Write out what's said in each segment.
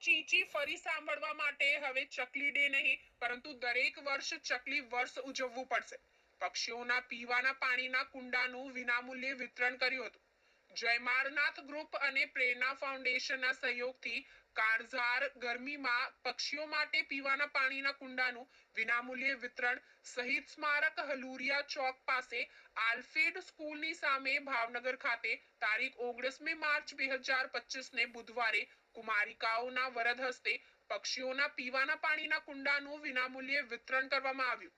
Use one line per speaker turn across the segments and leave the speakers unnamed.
ચીચી ફરી સાંભળવા માટે હવે ચકલી ડે નહીં, પરંતુ દરેક વર્ષ ચકલી વર્ષ ઉજવવું પડશે. પક્ષીઓના પીવાના પાણીના કુંડાનું વિનામૂલ્યે વિતરણ કર્યું હતું. જયમારનાથ ગ્રુપ અને પ્રેરણા ફાઉન્ડેશનના સહયોગથી કાળઝાર ગરમીમાં પક્ષીઓ માટે પીવાના પાણીના કુંડાનું વિનામૂલ્યે વિતરણ શહીદ સ્મારક હલુરિયા ચોક પાસે આલ્ફેડ સ્કૂલની સામે ભાવનગર ખાતે તારીખ ઓગણીસમી માર્ચ બે હજાર પચીસને બુધવારે કુમારિકાઓના વરદ હસ્તે પક્ષીઓના પીવાના પાણીના કુંડાનું વિનામૂલ્યે વિતરણ કરવામાં આવ્યું.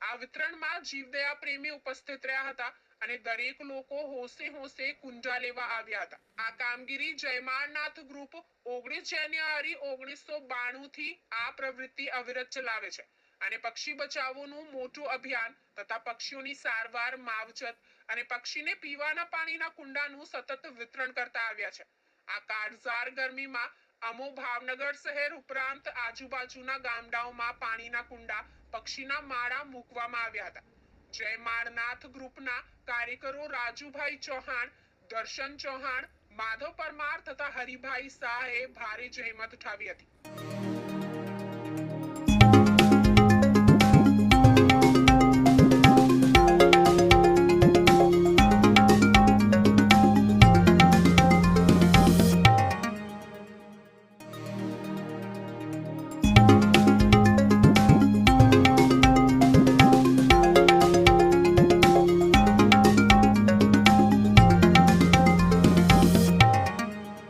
આ વિતરણમાં જીવદયા પ્રેમી ઉપસ્થિત રહ્યા હતા. અને દરેક લોકો હોશે હોશે કુંજા લેવા આવ્યા હતા. આ કામગીરી જયમારનાથ ગ્રુપ ઓગણીસ જાન્યુઆરી ઓગણીસો બાણું થી આ પ્રવૃત્તિ અવિરત ચલાવે છે. અને પક્ષી બચાવોનું મોટું અભિયાન તથા પક્ષીઓની સારવાર, માવજત અને પક્ષીને પીવાના પાણીના કુંડાનું સતત વિતરણ કરતા આવ્યા છે. આ કાળઝાર ગરમીમાં અમો ભાવનગર શહેર ઉપરાંત આજુબાજુના ગામડાઓમાં પાણીના કુંડા પક્ષીના માળા મૂકવામાં આવ્યા હતા. જય માળનાથ ગ્રુપના કાર્યકરો રાજુભાઈ ચૌહાણ, દર્શન ચૌહાણ, માધવ પરમાર તથા હરિભાઈ શાહે ભારે જહેમત ઉઠાવી હતી.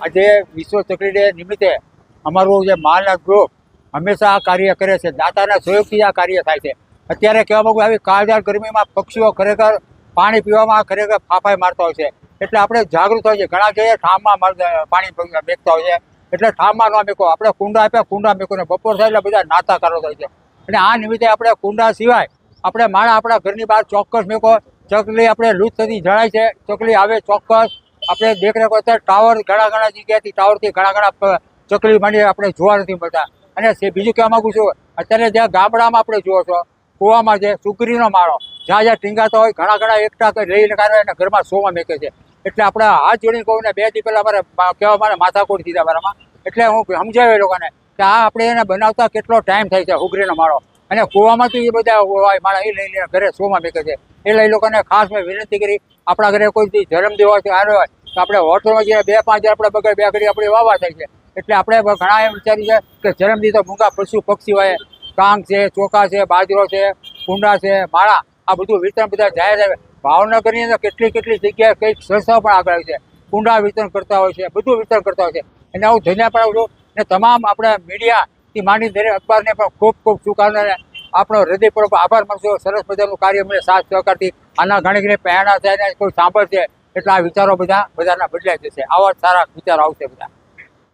આજે વિશ્વ ચકલી ડે નિમિત્તે અમારું જે માલનાથ ગ્રુપ હંમેશા આ કાર્ય કરે છે. દાતાના સહયોગથી આ કાર્ય થાય છે. અત્યારે કહેવા માગું આવી કાળજાળ ગરમીમાં પક્ષીઓ ખરેખર પાણી પીવામાં ખરેખર ફાફાઈ મારતા હોય છે. એટલે આપણે જાગૃત હોય છે. ઘણા જગ્યાએ ઠામમાં પાણી મેકતા હોય છે. એટલે ઠામમાં ન મેકો. આપણે કુંડા આપ્યા, કુંડા મેકો ને બપોર થાય એટલે બધા નાતા કરો થાય છે. અને આ નિમિત્તે આપણે કુંડા સિવાય આપણે માણા આપણા ઘરની બહાર ચોક્કસ મેકો. ચકલી આપણે લૂંટ થતી જણાય છે. ચકલી આવે ચોક્કસ. આપણે દેખરેખ અત્યારે ટાવર ઘણા ઘણા જગ્યાએથી ટાવરથી ઘણા ઘણા ચકલી માંડી આપણે જોવા નથી મળતા. અને બીજું કહેવા માગું છું, અત્યારે જ્યાં ગામડામાં આપણે જુઓ છો, કૂવામાં છે સુગરીનો માળો, જ્યાં જ્યાં ટીંગાતા હોય, ઘણા ઘણા એકઠા લઈને કાઢે અને ઘરમાં સોમાં મેકે છે. એટલે આપણે હાથ જોડીને કહું ને બે દી પહેલાં અમારે કહેવા મારે માથાકોટ દીધા મારામાં. એટલે હું સમજાવ્યો એ લોકોને કે આ આપણે એને બનાવતા કેટલો ટાઈમ થાય છે હુગરીનો માળો. અને કૂવામાંથી એ બધા માળા એ લઈને ઘરે સોમાં મેકે છે. એટલે એ લોકોને ખાસ મેં વિનંતી કરી, આપણા ઘરે કોઈ દી જન્મદિવસ હોય તો હોય આપણે હોટલમાં જઈને બે પાંચ હજાર આપણે બગડ બે ઘડી આપણે વાવા થાય છે. એટલે આપણે ઘણા એમ વિચાર્યું છે કે જન્મદિવસ તો મૂંગા પશુ પક્ષી હોય, કાંગ છે, ચોખા છે, બાજરો છે, કુંડા છે, માળા, આ બધું વિતરણ બધા જાહેર આવે ભાવનગરની અંદર કેટલી કેટલી જગ્યાએ કંઈક સંસ્થાઓ પણ આગળ આવે છે. કુંડા વિતરણ કરતા હોય છે, બધું વિતરણ કરતા હોય છે. અને હું ધન્યા પણ છું. અને તમામ આપણે મીડિયાથી માંડી દરેક અખબારને પણ ખૂબ ખૂબ શુભકામનાને આપણો હૃદયપૂર્વક આભાર માનશો સરસ મજાનું કાર્ય મને સાથ સહકારથી. આના ઘણી ઘણી પ્રેરણા થાય કોઈ સાંભળશે. એટલે આ વિચારો બધા બધાના બદલાઈ જશે. આવા સારા વિચારો આવશે બધા.